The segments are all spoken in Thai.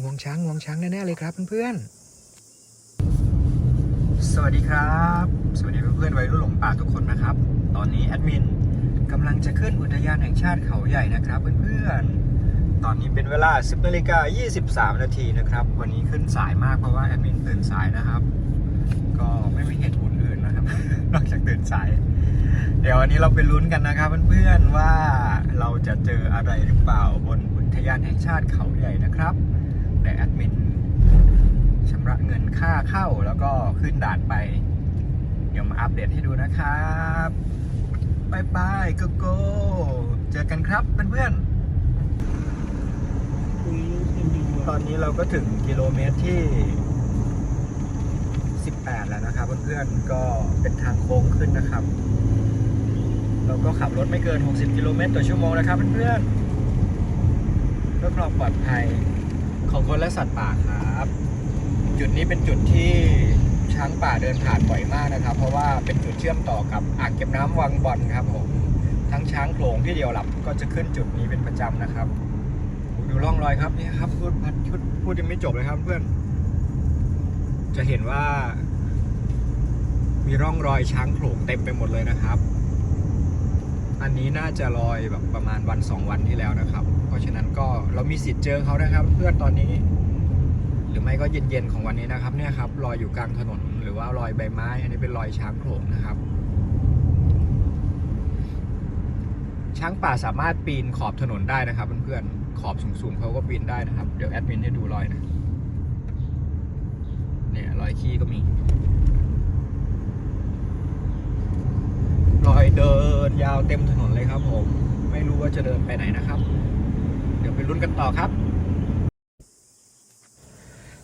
งวงช้างงวงช้างแน่ๆเลยครับเพื่อนๆ สวัสดีครับ สวัสดีเพื่อนๆวัยรุ่นหลงป่าทุกคนนะครับ ตอนนี้แอดมินกำลังจะขึ้นอุทยานแห่งชาติเขาใหญ่นะครับเพื่อนๆ ตอนนี้เป็นเวลา 10นาฬิกา23 นาทีนะครับ วันนี้ขึ้นสายมากเพราะว่าแอดมินตื่นสายนะครับ ก็ไม่มีเหตุผลอื่นนะครับ นอกจากตื่นสาย เดี๋ยววันนี้เราไปลุ้นกันนะครับเพื่อนๆว่าเราจะเจออะไรหรือเปล่าบนอุทยานแห่งชาติเขาใหญ่นะครับ แต่แอดมินชำระเงินค่าเข้าแล้วก็ขึ้นด่านไป เดี๋ยวมาอัปเดตให้ดูนะครับบายบายโกโก้เจอกันครับเพื่อนๆตอนนี้เราก็ถึงกิโลเมตรที่ 18 แล้วนะครับเพื่อนๆก็เป็นทางโค้งขึ้นนะครับ เราก็ขับรถไม่เกิน 60 กิโลเมตรต่อชั่วโมงนะครับเพื่อนๆเพื่อความปลอดภัย ของคนและสัตว์ป่าครับ จุดนี้เป็นจุดที่ช้างป่าเดินผ่านบ่อยมากนะครับ เพราะว่าเป็นจุดเชื่อมต่อกับอ่างเก็บน้ำวังบอลครับผมทั้งช้างโขลงที่เดียวหลับก็จะขึ้นจุดนี้เป็นประจำนะครับ ดูร่องรอยครับนี่ครับพูดพูดพูดยังไม่จบเลยครับเพื่อน จะเห็นว่า มีร่องรอยช้างโขลงเต็มไปหมดเลยนะครับ อันนี้น่าจะลอยแบบประมาณวันสองวันที่แล้วนะครับ เพราะฉะนั้นก็เรามีสิทธิ์เจอเขานะครับ เพื่อนตอนนี้ หรือไม่ก็เย็นๆของวันนี้นะครับ เนี่ยครับลอยอยู่กลางถนนหรือว่าลอยใบไม้ อันนี้เป็นรอยช้างโขลงนะครับ ช้างป่าสามารถปีนขอบถนนได้นะครับเพื่อนๆขอบสูงๆเขาก็ปีนได้นะครับ เดี๋ยวแอดมินให้ดูรอยนะเนี่ยรอยขี้ก็มี อยเดินยาวเต็มถนนเลยครับผม ไม่รู้ว่าจะเดินไปไหนนะครับ เดี๋ยวไปลุ้นกันต่อครับ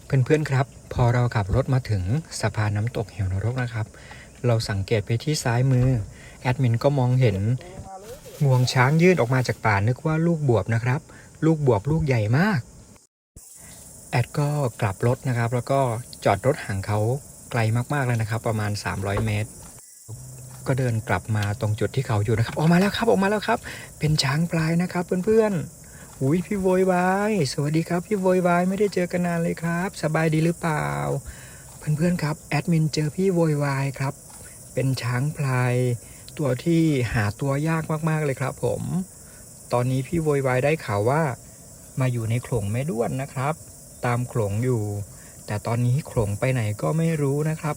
เพื่อนๆครับ พอเราขับรถมาถึงสะพานน้ำตกเหวนรกนะครับ เราสังเกตไปที่ซ้ายมือ แอดมินก็มองเห็นงวงช้างยื่นออกมาจากป่านึกว่าลูกบวบนะครับ ลูกบวบลูกใหญ่มาก แอดก็กลับรถนะครับ แล้วก็จอดรถห่างเขาไกลมากๆเลยนะครับ ประมาณ 300 เมตร ก็เดินกลับมาตรงจุดที่เขาอยู่นะครับ ออกมาแล้วครับออกมาแล้วครับ เป็นช้างพลายนะครับเพื่อนๆอุ้ยพี่โวยวายสวัสดีครับพี่โวยวายไม่ได้เจอกันนานเลยครับ สบายดีหรือเปล่า เพื่อนๆครับแอดมินเจอพี่โวยวายครับ เป็นช้างพลาย ตัวที่หาตัวยากมากๆเลยครับ ผม ตอนนี้พี่โวยวายได้ข่าวว่า มาอยู่ในโขลงแม่ด้วนนะครับ ตามโขลงอยู่ แต่ตอนนี้โขลงไปไหนก็ไม่รู้นะครับ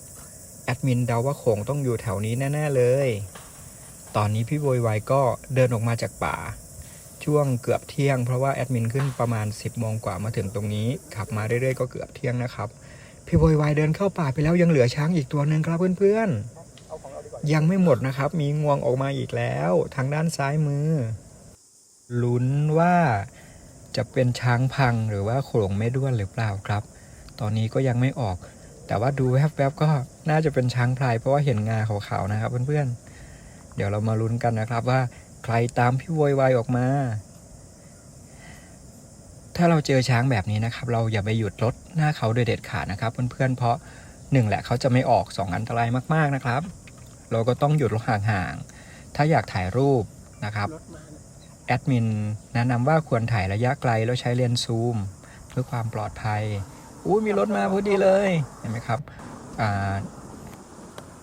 แอดมินเดาว่าโขงต้องอยู่แถวนี้แน่ๆเลย ตอนนี้พี่โวยวายก็เดินออกมาจากป่า ช่วงเกือบเที่ยงเพราะว่าแอดมินขึ้นประมาณ 10โมงกว่ามาถึงตรงนี้ ขับมาเรื่อยๆก็เกือบเที่ยงนะครับ พี่โวยวายเดินเข้าป่าไปแล้วยังเหลือช้างอีกตัวหนึ่งครับเพื่อนๆ ยังไม่หมดนะครับ มีงวงออกมาอีกแล้ว ทางด้านซ้ายมือ ลุ้นว่าจะเป็นช้างพังหรือว่าโขลงไม่ด้วนหรือเปล่าครับ ตอนนี้ก็ยังไม่ออก แต่ว่าดูแวบๆก็น่าจะเป็นช้างพลายเพราะว่าเห็นงาขาวๆนะครับเพื่อนๆ เดี๋ยวเรามาลุ้นกันนะครับว่าใครตามพี่โวยวายออกมา ถ้าเราเจอช้างแบบนี้นะครับ เราอย่าไปหยุดรถหน้าเขาโดยเด็ดขาดนะครับเพื่อนๆเพราะหนึ่งแหละเขาจะไม่ออกสองอันตรายมากๆนะครับ เราก็ต้องหยุดรถห่างๆ ถ้าอยากถ่ายรูปนะครับแอดมินแนะนำว่าควรถ่ายระยะไกลแล้วใช้เลนส์ซูม เพื่อความปลอดภัย อุ้มีรถมาพอดีเลยเห็นไหมครับ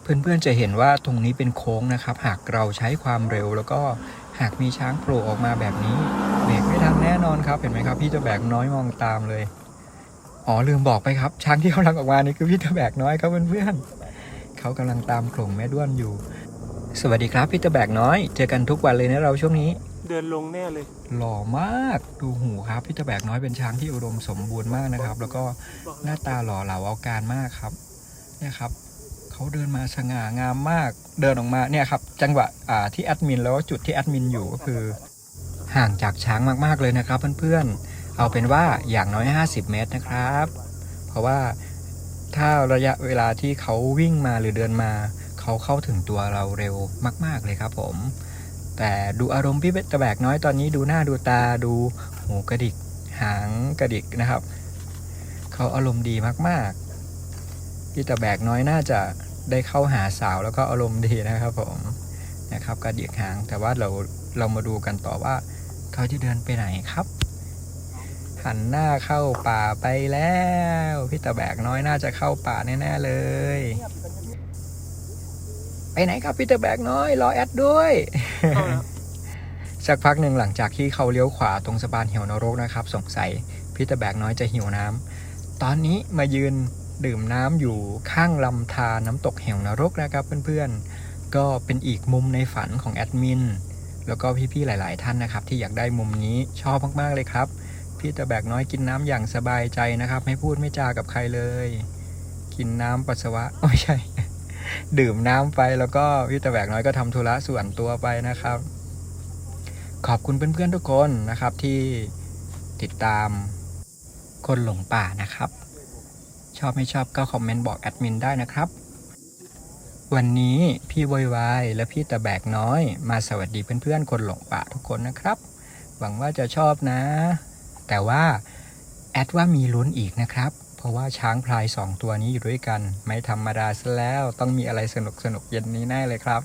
เพื่อนๆจะเห็นว่าตรงนี้เป็นโค้งนะครับ หากเราใช้ความเร็วแล้วก็หากมีช้างโผล่ออกมาแบบนี้เบรกไม่ทันแน่นอนครับ เห็นไหมครับ พี่จะแบกน้อยมองตามเลยอ๋อลืมบอกไปครับ ช้างที่กำลังออกมานี่คือพี่จะแบกน้อยครับเพื่อนๆเขากำลังตามโขลงแม่ด้วนอยู่ สวัสดีครับพี่จะแบกน้อย เจอกันทุกวันเลยนะเราช่วงนี้ เดินลงแน่เลย หล่อมากดูหูครับพี่ตะแบกน้อยเป็นช้างที่อุดมสมบูรณ์มากนะครับ แล้วก็หน้าตาหล่อเหลาเอาการมากครับเนี่ยครับเขาเดินมาสง่างามมาก เดินออกมาเนี่ยครับจังหวะอ่าที่แอดมินแล้วจุดที่แอดมินอยู่ก็คือห่างจากช้างมากๆเลยนะครับเพื่อนๆ เอาเป็นว่าอย่างน้อย 50 เมตรนะครับ เพราะว่าถ้าระยะเวลาที่เขาวิ่งมาหรือเดินมา เขาเข้าถึงตัวเราเร็วมาก ๆเลยครับผม แต่ดูอารมณ์พี่ตะแบกน้อยตอนนี้ดูหน้าดูตาดูหูกระดิก หางกระดิกนะครับ เขาอารมณ์ดีมากๆ พี่ตะแบกน้อยน่าจะได้เข้าหาสาวแล้วก็อารมณ์ดีนะครับผมนะครับกระดิกหางแต่ว่าเราเรามาดูกันต่อว่า เขาจะเดินไปไหนครับ หันหน้าเข้าป่าไปแล้ว พี่ตะแบกน้อยน่าจะเข้าป่าแน่ๆเลย ไปไหนครับพี่ตะแบกน้อย รอแอดด้วย สักพักหนึ่งหลังจากที่เขาเลี้ยวขวาตรงสะพานเหวนรกนะครับ สงสัยพี่ตะแบกน้อยจะหิวน้ำตอนนี้มายืนดื่มน้ำอยู่ข้างลำธารน้ำตกเหวนรกนะครับเพื่อนๆ ก็เป็นอีกมุมในฝันของแอดมินแล้วก็พี่ๆหลาย ๆ ท่านนะครับ ที่อยากได้มุมนี้ชอบมากๆเลยครับพี่ตะแบกน้อยกินน้ำอย่างสบายใจนะครับ ไม่พูดไม่จากับใครเลย กินน้ำปัสสาวะไม่ใช่ ดื่มน้ำไปแล้วก็พี่ตะแบกน้อยก็ทำธุระส่วนตัวไปนะครับ ขอบคุณเพื่อนๆทุกคนนะครับที่ติดตามคนหลงป่านะครับ ชอบไม่ชอบก็คอมเมนต์บอกแอดมินได้นะครับ วันนี้พี่วอยวายและพี่ตะแบกน้อย มาสวัสดีเพื่อนๆ คนหลงป่าทุกคนนะครับ หวังว่าจะชอบนะ แต่ว่าแอดว่ามีลุ้นอีกนะครับ เพราะว่าช้างพลายสองตัวนี้อยู่ด้วยกัน ไม่ธรรมดาซะแล้วต้องมีอะไรสนุกสนุกเย็นนี้แน่เลยครับ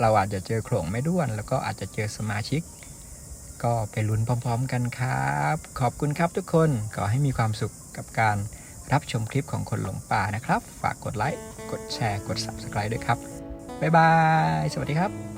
เราอาจจะเจอโขลงไม่ด้วน แล้วก็อาจจะเจอสมาชิก ก็ไปลุ้นพร้อมๆกันครับ ขอบคุณครับทุกคนขอให้มีความสุขกับการรับชมคลิปของคนหลงป่านะครับ ฝากกดไลค์กดแชร์กด Subscribe ด้วยครับบ๊ายบาย สวัสดีครับ